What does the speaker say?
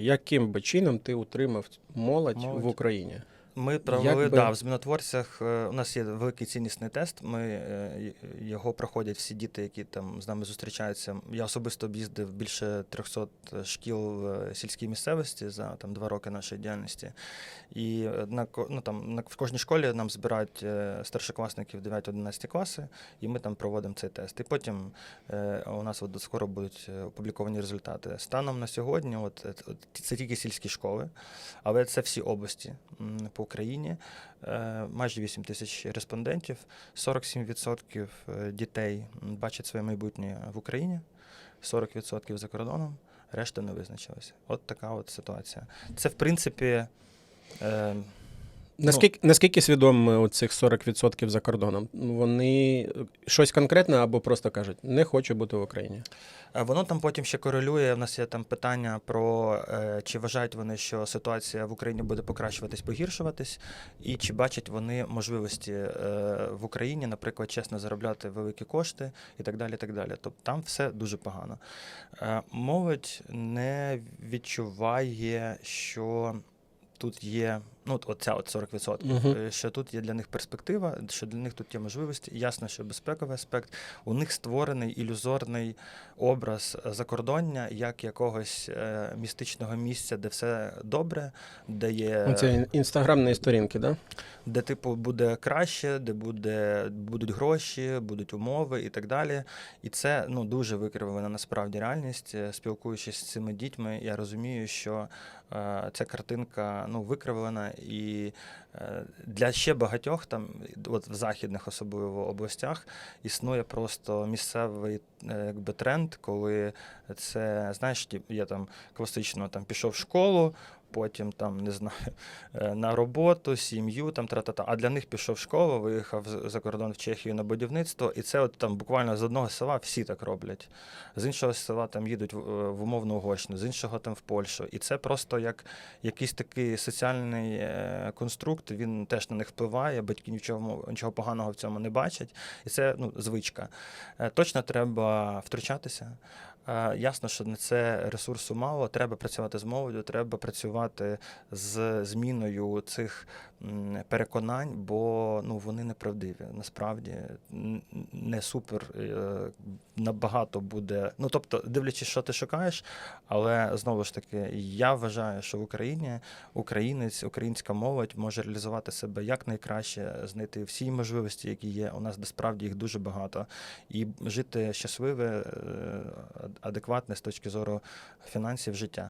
Яким би чином ти утримав молодь, Молодь. в Україні? Ми провели Якби- да, в змінотворцях. е, У нас є великий ціннісний тест. Ми е, його проходять всі діти, які там з нами зустрічаються. Я особисто об'їздив більше 300 шкіл в сільській місцевості за там два роки нашої діяльності. І е, на ну, там на в кожній школі нам збирають е, старшокласників 9-11 класи, і ми там проводимо цей тест. І потім е, у нас от скоро будуть е, опубліковані результати. Станом на сьогодні, от, е, от це тільки сільські школи, але це всі області по Україні. Е, Майже 8 тисяч респондентів, 47% е, дітей бачать своє майбутнє в Україні, 40% за кордоном, решта не визначилася. От така от ситуація. Це, в принципі, е, Наскільки, наскільки свідомі у цих 40% за кордоном? Вони щось конкретне або просто кажуть, не хочу бути в Україні. Е, Воно там потім ще корелює. У нас є там питання про е, чи вважають вони, що ситуація в Україні буде покращуватись, погіршуватись, і чи бачать вони можливості е, в Україні, наприклад, чесно заробляти великі кошти і так далі. так далі. Тобто там все дуже погано. Молодь не відчуває, що тут є. Ну, от оця от 40%, Мгм. е, що тут є для них перспектива, що для них тут є можливості. Ясно, що безпековий аспект. У них створений ілюзорний образ закордоння як якогось е, містичного місця, де все добре, де є Оце ін- інстаграмні сторінки, да? де типу буде краще, де буде, будуть гроші, будуть умови і так далі. І це ну дуже викривлена насправді реальність. Е, Спілкуючись з цими дітьми, я розумію, що е, ця картинка ну викривлена, і е, для ще багатьох там, от в західних особливо областях, існує просто місцевий е, якби тренд, коли це знаєш, я там класично там пішов в школу. Потім там не знаю е, на роботу, сім'ю там тра-та-та. А для них пішов в школу, виїхав за кордон в Чехію на будівництво, і це от там буквально з одного села всі так роблять. З іншого села там їдуть в, е, умовну Угорщину, з іншого там в Польщу. І це просто як якийсь такий соціальний е, конструкт. Він теж на них впливає. Батьки нічого нічого поганого в цьому не бачать. І це ну звичка. Точно треба втручатися. Ясно, що на це ресурсу мало. Треба працювати з молоддю, треба працювати з зміною цих переконань, бо ну вони неправдиві. Насправді не супер е, набагато буде. Ну тобто, дивлячись, що ти шукаєш, але знову ж таки, я вважаю, що в Україні українець, українська молодь може реалізувати себе якнайкраще, знайти всі можливості, які є. У нас насправді їх дуже багато, і жити щасливе, е, адекватне з точки зору фінансів життя.